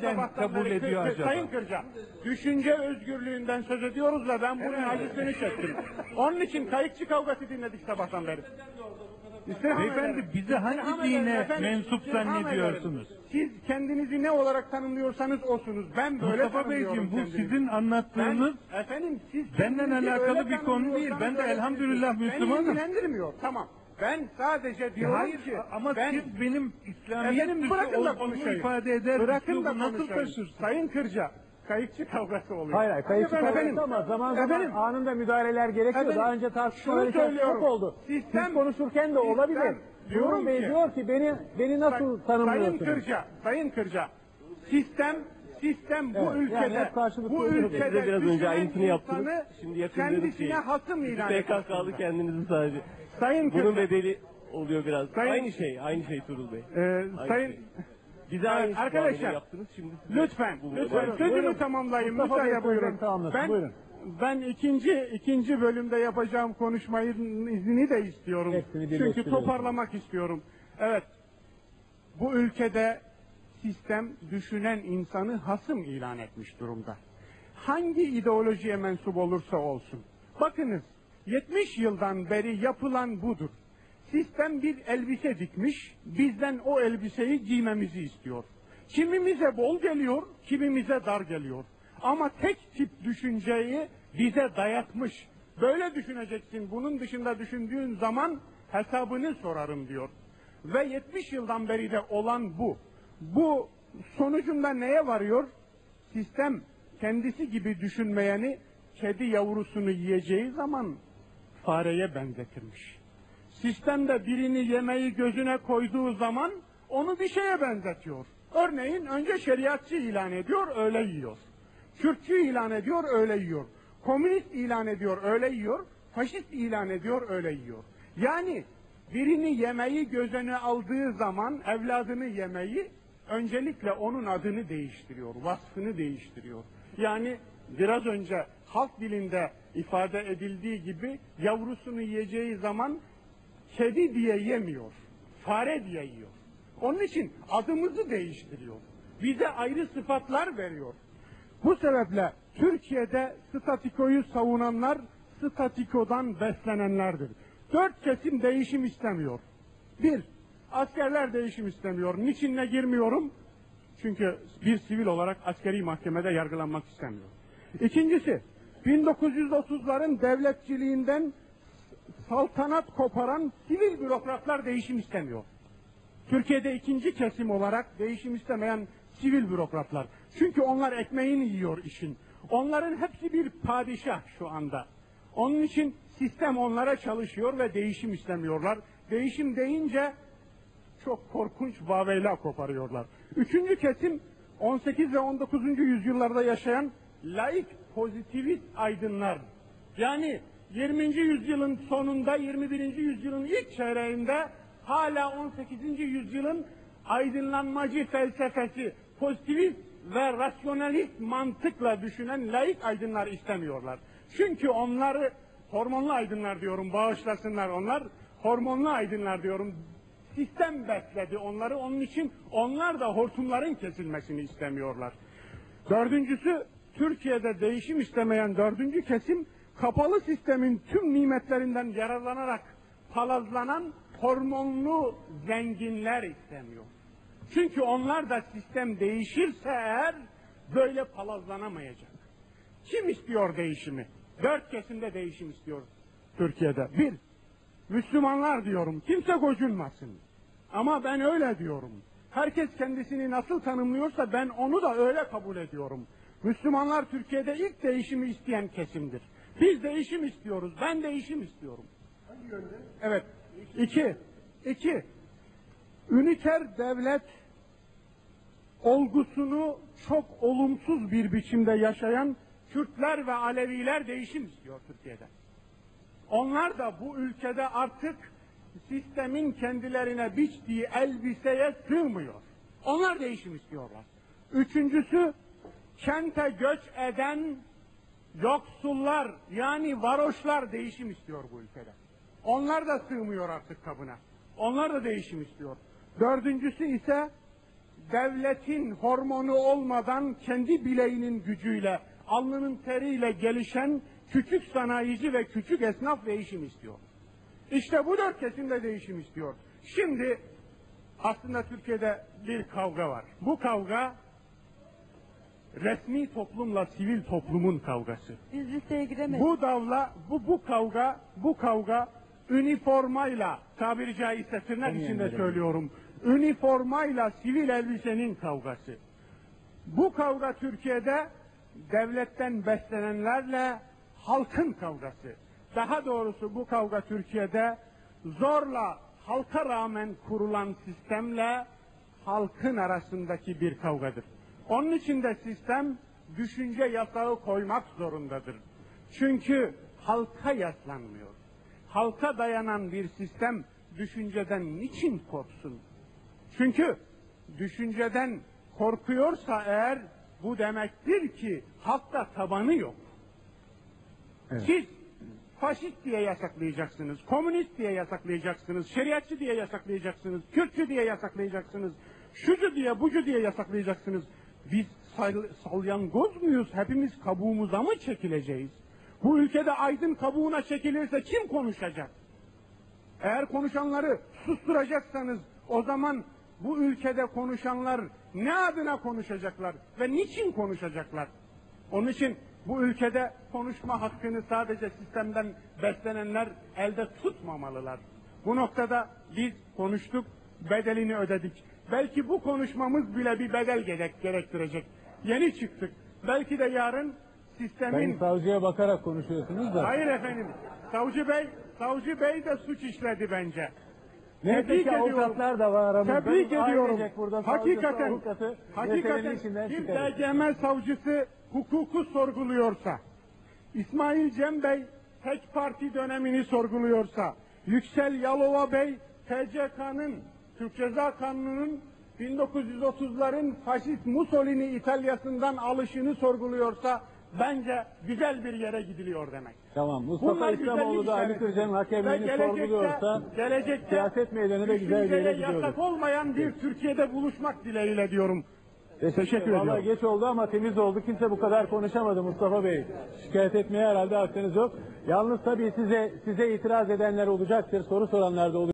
sabahtan kabul ediyor acaba? Sayın Kırca, düşünce özgürlüğünden söz ediyoruz da ben bunun acısını çektim. Onun için kayıkçı kavgası dinledik sabahtan beri. İstirham Beyefendi, ederim. bizi hangi İstirham dine efendim. mensup İstirham zannediyorsunuz? ederim. Siz kendinizi ne olarak tanımlıyorsanız osunuz. Ben böyle Mustafa tanımlıyorum Beyciğim bu kendimi. sizin anlattığınız Ben, efendim siz Benden kendinizi alakalı öyle bir konu değil. Ben de tanımlıyorsanız elhamdülillah Beni Müslümanım. ilgilendirmiyor. Tamam. Ben sadece diyorum Hayır ki ama ben, siz benim İslamiyet Efendim bırakın da konuşayım. ifade eder Bırakın da nasıl taşırsınız? Sayın Kırca, kayıkçı kavgası oluyor. Hayır hayır Efendim, kavgası ama zaman zaman efendim, anında müdahaleler gerekiyor. Efendim, Daha önce tartışmalar çok oldu. Sistem- Siz konuşurken de sistem olabilir. diyorum Diyorum Bey ki- diyor ki beni beni nasıl Sayın tanımlıyorsunuz? Kırca, Sayın Kırca, sistem sistem bu Evet, ülkede, hep karşılıklı bu ülkede biraz önce düşünen aynısını yaptınız. insanı Şimdi yakındığınız kendisine şey. hasım ilan etmek PKK'lı kendinizi sadece. Sayın Bunun Kırca, bedeli oluyor biraz. Sayın- aynı şey, aynı şey Turul Bey. e, Aynı sayın şey. Bize aynı arkadaşlar, arkadaşlar yaptınız. Şimdi size Lütfen, bu- lütfen Buyurun. sözümü buyurun. tamamlayın. Mustafa Bey Müsaade buyurun. tamamlasın, Ben, buyurun. ben ikinci ikinci bölümde yapacağım konuşmayı izni de istiyorum. Hepsini Çünkü toparlamak istiyorum. Evet, bu ülkede sistem düşünen insanı hasım ilan etmiş durumda. Hangi ideolojiye mensup olursa olsun. Bakınız, 70 yıldan beri yapılan budur. Sistem bir elbise dikmiş, bizden o elbiseyi giymemizi istiyor. Kimimize bol geliyor, kimimize dar geliyor. Ama tek tip düşünceyi bize dayatmış. Böyle düşüneceksin, bunun dışında düşündüğün zaman hesabını sorarım diyor. Ve 70 yıldan beri de olan bu. Bu sonucunda neye varıyor? Sistem kendisi gibi düşünmeyeni kedi yavrusunu yiyeceği zaman fareye benzetirmiş. Sistemde birini yemeği gözüne koyduğu zaman onu bir şeye benzetiyor. Örneğin önce şeriatçı ilan ediyor, öyle yiyor. Kürtçü ilan ediyor, öyle yiyor. Komünist ilan ediyor, öyle yiyor. Faşist ilan ediyor, öyle yiyor. Yani birini yemeği gözüne aldığı zaman evladını yemeyi öncelikle onun adını değiştiriyor, vasfını değiştiriyor. Yani biraz önce halk dilinde ifade edildiği gibi yavrusunu yiyeceği zaman kedi diye yemiyor, fare diye yiyor. Onun için adımızı değiştiriyor. Bize ayrı sıfatlar veriyor. Bu sebeple Türkiye'de statikoyu savunanlar statikodan beslenenlerdir. Dört kesim değişim istemiyor. Bir, askerler değişim istemiyor. Niçinle girmiyorum? Çünkü bir sivil olarak askeri mahkemede yargılanmak istemiyor. İkincisi, 1930'ların devletçiliğinden saltanat koparan sivil bürokratlar değişim istemiyor. Türkiye'de ikinci kesim olarak değişim istemeyen sivil bürokratlar. Çünkü onlar ekmeğini yiyor işin. Onların hepsi bir padişah şu anda. Onun için sistem onlara çalışıyor ve değişim istemiyorlar. Değişim deyince çok korkunç vaveyla koparıyorlar. Üçüncü kesim 18 ve 19. yüzyıllarda yaşayan laik pozitivist aydınlar. Yani 20. yüzyılın sonunda 21. yüzyılın ilk çeyreğinde hala 18. yüzyılın aydınlanmacı felsefesi, pozitivist ve rasyonalist mantıkla düşünen laik aydınlar istemiyorlar. Çünkü onları hormonlu aydınlar diyorum, bağışlasınlar onlar. Hormonlu aydınlar diyorum, sistem besledi onları. Onun için onlar da hortumların kesilmesini istemiyorlar. Dördüncüsü Türkiye'de değişim istemeyen dördüncü kesim kapalı sistemin tüm nimetlerinden yararlanarak palazlanan hormonlu zenginler istemiyor. Çünkü onlar da sistem değişirse eğer böyle palazlanamayacak. Kim istiyor değişimi? Dört kesimde değişim istiyor Türkiye'de. Bir, Müslümanlar diyorum. Kimse gocunmasın. Ama ben öyle diyorum. Herkes kendisini nasıl tanımlıyorsa ben onu da öyle kabul ediyorum. Müslümanlar Türkiye'de ilk değişimi isteyen kesimdir. Biz değişim istiyoruz. Ben değişim istiyorum. Evet. İki. İki. Üniter devlet olgusunu çok olumsuz bir biçimde yaşayan Kürtler ve Aleviler değişim istiyor Türkiye'de. Onlar da bu ülkede artık sistemin kendilerine biçtiği elbiseye sığmıyor. Onlar değişim istiyorlar. Üçüncüsü kente göç eden yoksullar yani varoşlar değişim istiyor bu ülkede. Onlar da sığmıyor artık kabına. Onlar da değişim istiyor. Dördüncüsü ise devletin hormonu olmadan kendi bileğinin gücüyle, alnının teriyle gelişen küçük sanayici ve küçük esnaf değişim istiyor. İşte bu dört kesim de değişim istiyor. Şimdi aslında Türkiye'de bir kavga var. Bu kavga resmi toplumla sivil toplumun kavgası. Biz listeye giremedik. Bu davla, bu bu kavga, bu kavga üniformayla tabiri caizse tırnak içinde söylüyorum. Üniformayla sivil elbisenin kavgası. Bu kavga Türkiye'de devletten beslenenlerle halkın kavgası. Daha doğrusu bu kavga Türkiye'de zorla halka rağmen kurulan sistemle halkın arasındaki bir kavgadır. Onun için de sistem düşünce yasağı koymak zorundadır. Çünkü halka yaslanmıyor. Halka dayanan bir sistem düşünceden niçin korksun? Çünkü düşünceden korkuyorsa eğer bu demektir ki halkta tabanı yok. Siz faşist diye yasaklayacaksınız, komünist diye yasaklayacaksınız, şeriatçı diye yasaklayacaksınız, Kürtçü diye yasaklayacaksınız, şucu diye bucu diye yasaklayacaksınız. Biz sal- salyangoz muyuz? Hepimiz kabuğumuza mı çekileceğiz? Bu ülkede aydın kabuğuna çekilirse kim konuşacak? Eğer konuşanları susturacaksanız o zaman bu ülkede konuşanlar ne adına konuşacaklar ve niçin konuşacaklar? Onun için bu ülkede konuşma hakkını sadece sistemden beslenenler elde tutmamalılar. Bu noktada biz konuştuk, bedelini ödedik. Belki bu konuşmamız bile bir bedel gerek, gerektirecek. Yeni çıktık. Belki de yarın sistemin... Sayın savcıya bakarak konuşuyorsunuz da. Hayır efendim. Savcı Bey, Savcı Bey de suç işledi bence. Tebrik avukatlar da var aramızda. Tebrik ediyorum. Burada hakikaten, avukatı hakikaten çıkarız. DGM savcısı hukuku sorguluyorsa, İsmail Cem Bey tek parti dönemini sorguluyorsa, Yüksel Yalova Bey TCK'nın, Türk Ceza Kanunu'nun 1930'ların faşist Mussolini İtalya'sından alışını sorguluyorsa bence güzel bir yere gidiliyor demek. Tamam. Mustafa Bunlar İslamoğlu da Ali. Kırca'nın hakemliğini sorguluyorsa gelecekte siyaset meydanı da güzel bir yere gidiyoruz. yasak olmayan bir Türkiye'de buluşmak dileğiyle diyorum. Teşekkür Vallahi ediyorum. geç oldu ama temiz oldu. Kimse bu kadar konuşamadı Mustafa Bey. Şikayet etmeye herhalde hakkınız yok. Yalnız tabii size size itiraz edenler olacaktır. Soru soranlar da olacaktır.